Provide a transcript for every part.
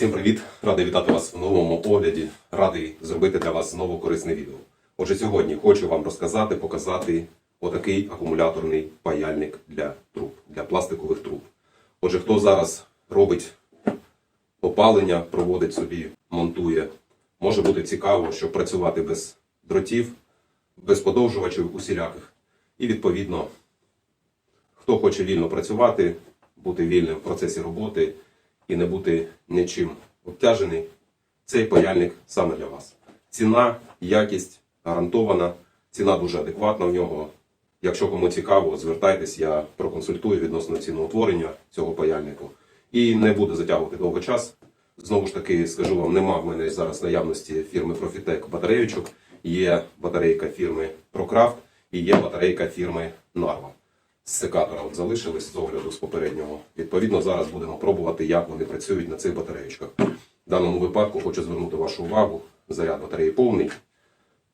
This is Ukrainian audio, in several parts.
Всім привіт! Радий вітати вас в новому огляді. Радий зробити для вас знову корисне відео. Отже, сьогодні хочу вам розказати, показати отакий акумуляторний паяльник для труб, для пластикових труб. Отже, хто зараз робить опалення, проводить собі, монтує, може бути цікаво, щоб працювати без дротів, без подовжувачів усіляких. І відповідно, хто хоче вільно працювати, бути вільним в процесі роботи і не бути нічим обтяжений, цей паяльник саме для вас. Ціна, якість гарантована, ціна дуже адекватна в нього. Якщо кому цікаво, звертайтесь, я проконсультую відносно ціноутворення цього паяльнику. І не буду затягувати довго час. Знову ж таки, скажу вам, нема в мене зараз наявності фірми Profitec батареючок. Є батарейка фірми ProCraft і є батарейка фірми Narva. Секатора от залишились з огляду з попереднього. Відповідно, зараз будемо пробувати, як вони працюють на цих батареючках. В даному випадку хочу звернути вашу увагу. Заряд батареї повний.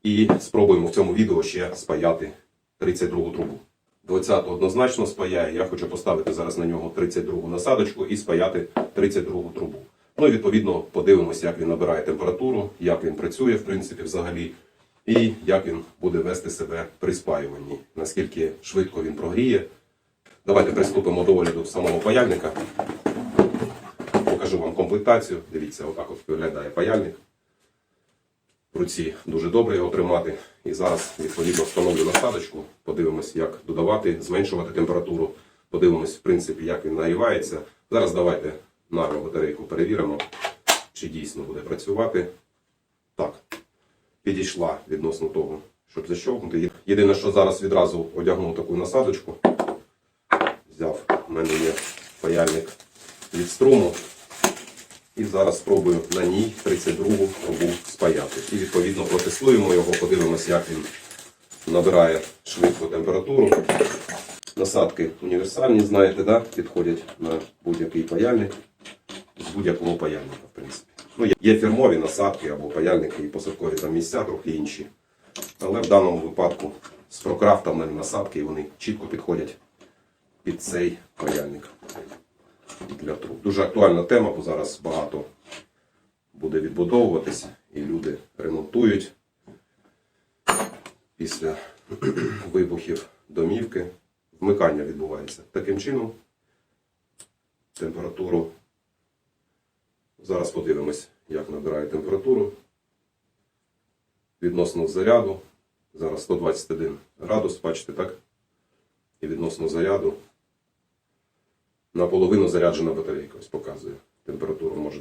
І спробуємо в цьому відео ще спаяти 32 трубу. 20 однозначно спаяє. Я хочу поставити зараз на нього 32 насадочку і спаяти 32 трубу. Ну і відповідно подивимося, як він набирає температуру, як він працює, в принципі, взагалі, і як він буде вести себе при спаюванні, наскільки швидко він прогріє. Давайте приступимо до огляду самого паяльника. Покажу вам комплектацію. Дивіться, отак от виглядає паяльник. В руці дуже добре його тримати. І зараз відповідно встановлю насадочку. Подивимось, як додавати, зменшувати температуру. Подивимось, в принципі, як він нагрівається. Зараз давайте нарву батарейку перевіримо, чи дійсно буде працювати. Так, підійшла відносно того, щоб защовкнути. Єдине, що зараз відразу одягнув таку насадочку. Взяв, у мене є паяльник від струму. І зараз спробую на ній 32-гу трубу спаяти. І відповідно протестуємо його, подивимося, як він набирає швидко температуру. Насадки універсальні, знаєте, да? підходять на будь-який паяльник з будь-якого паяльника, в принципі. Ну, є- фірмові насадки або паяльники і посадкові там місця, трохи інші. Але в даному випадку з прокрафта в мене насадки, вони чітко підходять під цей паяльник для труб. Дуже актуальна тема, бо зараз багато буде відбудовуватись, і люди ремонтують після вибухів домівки. Вмикання відбувається таким чином. Температуру. Зараз подивимось, як набирає температуру. Відносно заряду. Зараз 121 градус, бачите, так? І відносно заряду наполовину заряджена батарейка. Ось показує. Температуру може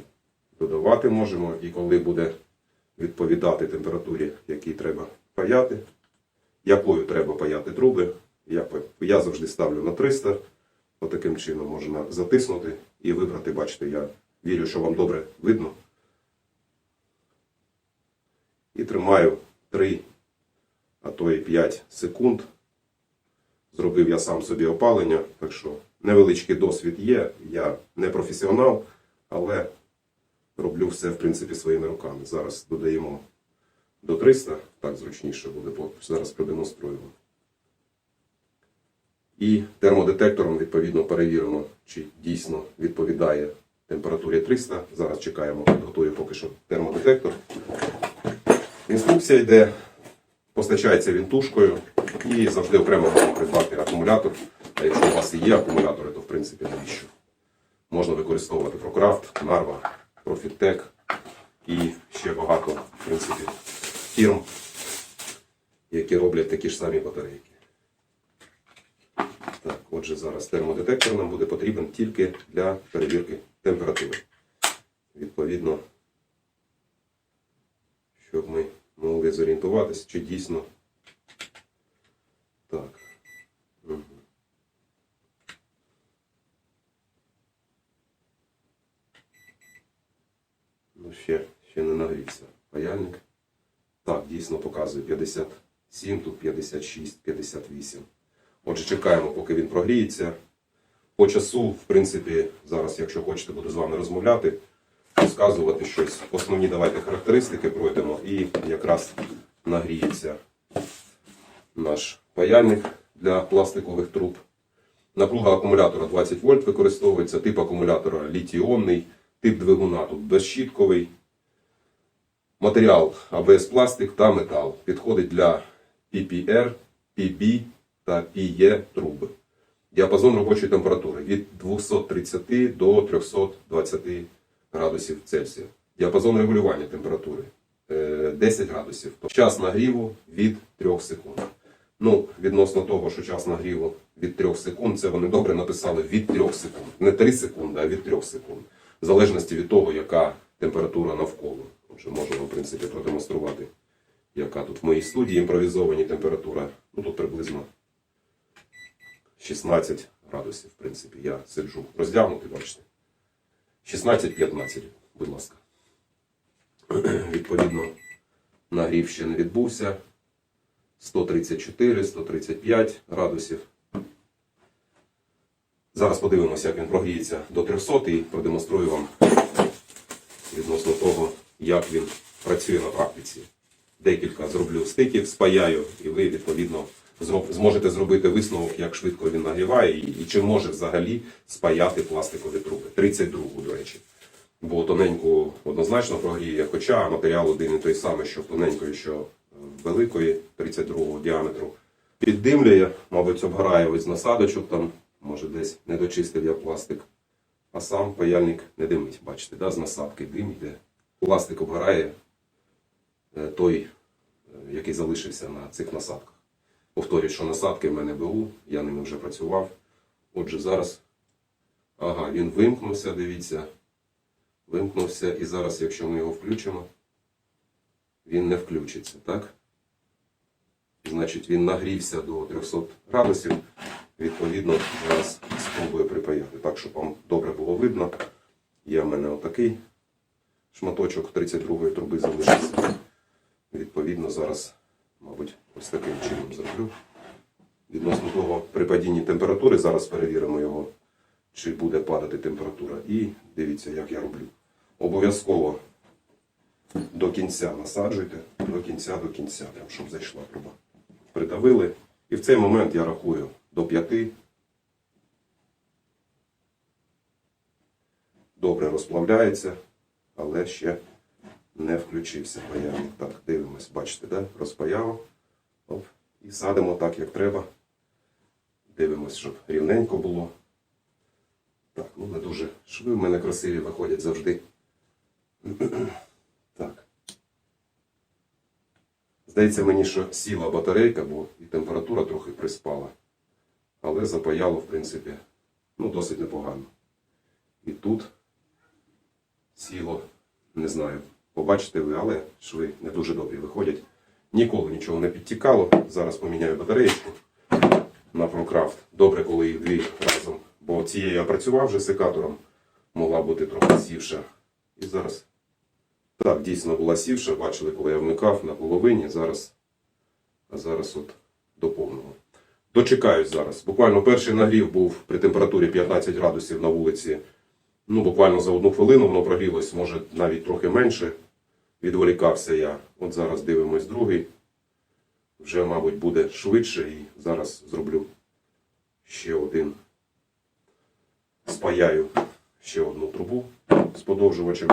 додавати можемо. І коли буде відповідати температурі, якій треба паяти, якою треба паяти труби, я, я завжди ставлю на 300. Отаким чином можна затиснути і вибрати. Бачите, я вірю, що вам добре видно. І тримаю 3, а то і 5 секунд. Зробив я сам собі опалення, так що невеличкий досвід є. Я не професіонал, але роблю все, в принципі, своїми руками. Зараз додаємо до 300, так зручніше буде, зараз продемонструю. І термодетектором, відповідно, перевіримо, чи дійсно відповідає температурі 300. Зараз чекаємо, підготую поки що термодетектор. Інструкція йде, постачається він тушкою і завжди окремо можна придбати акумулятор. А якщо у вас і є акумулятори, то в принципі навіщо? Можна використовувати ProCraft, Narva, Profitec і ще багато в принципі, фірм, які роблять такі ж самі батарейки. Так, отже, зараз термодетектор нам буде потрібен тільки для перевірки температури. Відповідно, щоб ми могли зорієнтуватися, чи дійсно так. Мгм. Ну, ще, ще не нагрівся паяльник. Так, дійсно показує 57, тут 56, 58. Отже, чекаємо, поки він прогріється. По часу, в принципі, зараз, якщо хочете, буду з вами розмовляти, розказувати щось. Основні давайте характеристики пройдемо і якраз нагріється наш паяльник для пластикових труб. Напруга акумулятора 20 вольт використовується, тип акумулятора літій-іонний, Тип двигуна тут безщітковий. Матеріал АБС пластик та метал. Підходить для PPR, PB та PE труби. Діапазон робочої температури від 230 до 320 градусів Цельсія. Діапазон регулювання температури е, 10 градусів. Час нагріву від 3 секунд. Ну, відносно того, що час нагріву від 3 секунд, це вони добре написали від 3 секунд. Не 3 секунди, а від 3 секунд. В залежності від того, яка температура навколо. Отже, можемо, в принципі, продемонструвати, яка тут в моїй студії імпровізовані температура. Ну, тут приблизно 16 градусів, в принципі. Я сиджу роздягнутий, бачите. 16-15, будь ласка. Відповідно, нагрів ще не відбувся. 134, 135 градусів. Зараз подивимося, як він прогріється до 300 і продемонструю вам відносно того, як він працює на практиці. Декілька зроблю стиків, спаяю, і ви відповідно зможете зробити висновок, як швидко він нагріває, і, і чи може взагалі спаяти пластикові труби. 32, до речі. Бо тоненьку однозначно прогріє, хоча матеріал один і той самий, що тоненької, що великої 32-го діаметру. Піддимлює, мабуть, обгорає ось насадочок, там, може десь не дочистив я пластик. А сам паяльник не димить, бачите, да? з насадки дим йде. Пластик обгорає е, той, е, який залишився на цих насадках. Повторюю, що насадки в мене БУ, я ними вже працював. Отже, зараз. Ага, він вимкнувся, дивіться. Вимкнувся, і зараз, якщо ми його включимо, він не включиться, так? Значить, він нагрівся до 300 градусів. Відповідно, зараз спробую припаяти. Так, щоб вам добре було видно. Є в мене отакий шматочок 32-ї труби залишився. Відповідно, зараз, мабуть, ось таким чином зроблю. Відносно того, при падінні температури, зараз перевіримо його, чи буде падати температура. І дивіться, як я роблю. Обов'язково до кінця насаджуйте, до кінця, до кінця, прям, щоб зайшла труба. Придавили. І в цей момент я рахую до п'яти. Добре розплавляється, але ще не включився паяльник. Так, дивимось, бачите, да? розпаяв. Оп. І садимо так, як треба. Дивимось, щоб рівненько було. Так, ну не дуже шви в мене красиві виходять завжди. Так. Здається мені, що сіла батарейка, бо і температура трохи приспала. Але запаяло, в принципі, ну, досить непогано. І тут сіло, не знаю, побачите ви, але шви не дуже добрі виходять. Ніколи нічого не підтікало. Зараз поміняю батареєчку на ProCraft. Добре, коли їх дві разом. Бо цією я працював вже секатором, могла бути трохи сівша. І зараз так, дійсно була сівша, бачили, коли я вмикав на половині, зараз, зараз от до повного. Дочекаюсь зараз. Буквально перший нагрів був при температурі 15 градусів на вулиці. Ну, буквально за одну хвилину воно прогрілось, може навіть трохи менше. Відволікався я. От зараз дивимось другий. Вже, мабуть, буде швидше і зараз зроблю ще один. Спаяю ще одну трубу з подовжувачем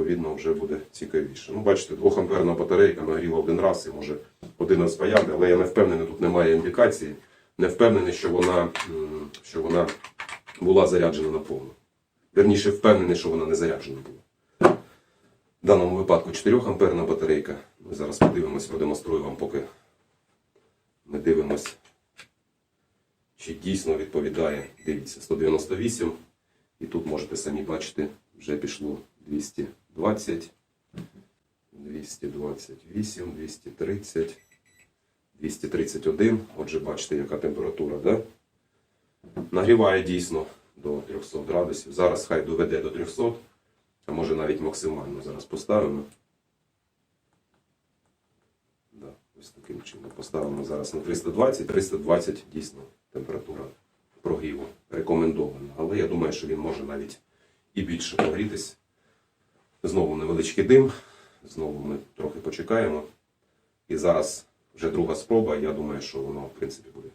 відповідно вже буде цікавіше. Ну, бачите, 2 амперна батарейка нагріла один раз і може один раз паяти, але я не впевнений, тут немає індикації. Не впевнений, що вона, що вона була заряджена наповну. Верніше, впевнений, що вона не заряджена була. В даному випадку 4 амперна батарейка. Ми зараз подивимось, продемонструю вам, поки ми дивимось, чи дійсно відповідає. Дивіться, 198. І тут можете самі бачити, вже пішло 220, 228, 230, 231. Отже, бачите, яка температура, да? Нагріває дійсно до 300 градусів. Зараз хай доведе до 300, а може навіть максимально. Зараз поставимо. Да, ось таким чином. Поставимо зараз на 320. 320 дійсно температура прогріву рекомендована. Але я думаю, що він може навіть і більше прогрітись. Знову невеличкий дим. Знову ми трохи почекаємо. І зараз вже друга спроба. Я думаю, що воно, в принципі, буде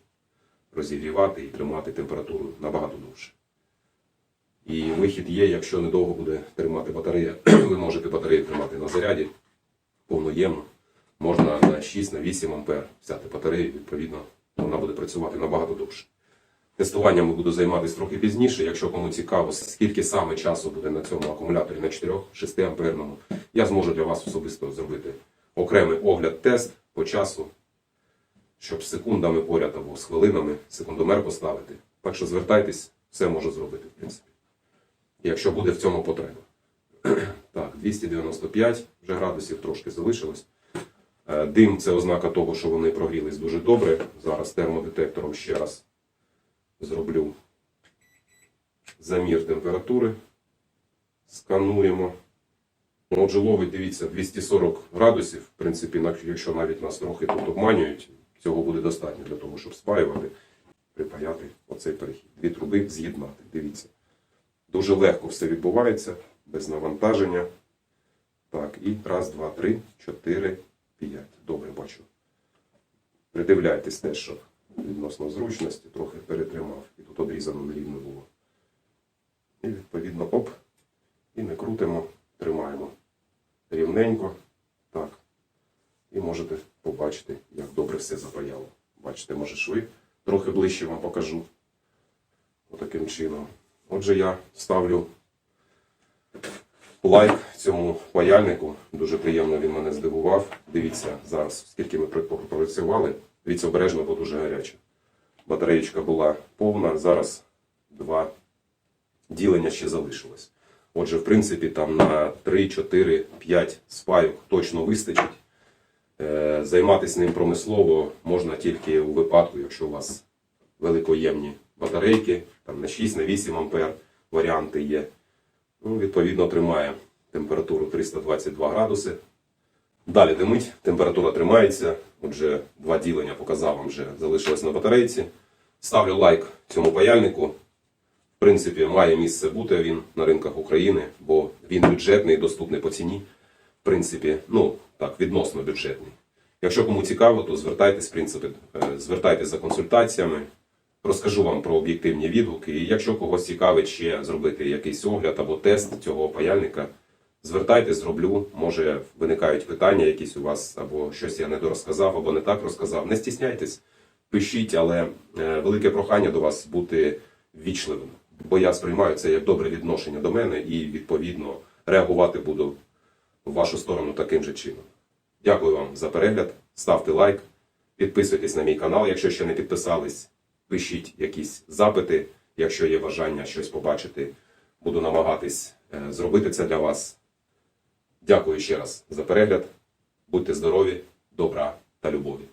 розігрівати і тримати температуру набагато довше. І вихід є, якщо недовго буде тримати батарея, ви можете батарею тримати на заряді повноємно. Можна на 6 на 8 ампер взяти батарею, відповідно, вона буде працювати набагато довше. Тестуванням буду займатися трохи пізніше. Якщо кому цікаво, скільки саме часу буде на цьому акумуляторі на 4-6 амперному, я зможу для вас особисто зробити окремий огляд-тест по часу, щоб з секундами поряд або з хвилинами секундомер поставити. Так що звертайтесь, все можу зробити, в принципі. Якщо буде в цьому потреба. Так, 295 вже градусів трошки залишилось. Е, Дим це ознака того, що вони прогрілись дуже добре. Зараз термодетектором ще раз зроблю замір температури. Скануємо. Ну, Отже, ловить, дивіться, 240 градусів. В принципі, якщо навіть нас трохи тут обманюють, цього буде достатньо для того, щоб спаювати, припаяти оцей перехід. Дві труби з'єднати. Дивіться. Дуже легко все відбувається, без навантаження. Так, і раз, два, три, чотири, п'ять. Добре, бачу. Придивляйтесь теж, щоб відносно зручності трохи перетримав. І тут обрізано нерівно було. І відповідно оп. І не крутимо, тримаємо рівненько. Так. І можете побачити, як добре все запаяло. Бачите, може шви. Трохи ближче вам покажу. Отаким чином. Отже, я ставлю лайк цьому паяльнику. Дуже приємно він мене здивував. Дивіться зараз, скільки ми пропрацювали. Дивіться обережно, бо дуже гаряче. Батареєчка була повна, зараз два ділення ще залишилось. Отже, в принципі, там на 3, 4, 5 спайок точно вистачить. Е, Займатися ним промислово можна тільки у випадку, якщо у вас великоємні батарейки, там на 6, на 8 ампер варіанти є. Ну, відповідно, тримає температуру 322 градуси. Далі димить, температура тримається. Отже, два ділення показав вам вже залишилось на батарейці. Ставлю лайк цьому паяльнику. В принципі, має місце бути він на ринках України, бо він бюджетний, доступний по ціні. В принципі, ну так, відносно бюджетний. Якщо кому цікаво, то звертайтесь, в принципі, е, звертайтесь за консультаціями. Розкажу вам про об'єктивні відгуки. І якщо когось цікавить ще зробити якийсь огляд або тест цього паяльника, звертайтесь, зроблю. Може виникають питання якісь у вас, або щось я не дорозказав, або не так розказав. Не стісняйтесь, пишіть, але е, велике прохання до вас бути ввічливим. Бо я сприймаю це як добре відношення до мене і відповідно реагувати буду в вашу сторону таким же чином. Дякую вам за перегляд. Ставте лайк, підписуйтесь на мій канал, якщо ще не підписались. Пишіть якісь запити, якщо є бажання щось побачити. Буду намагатись е, зробити це для вас. Дякую ще раз за перегляд. Будьте здорові, добра та любові.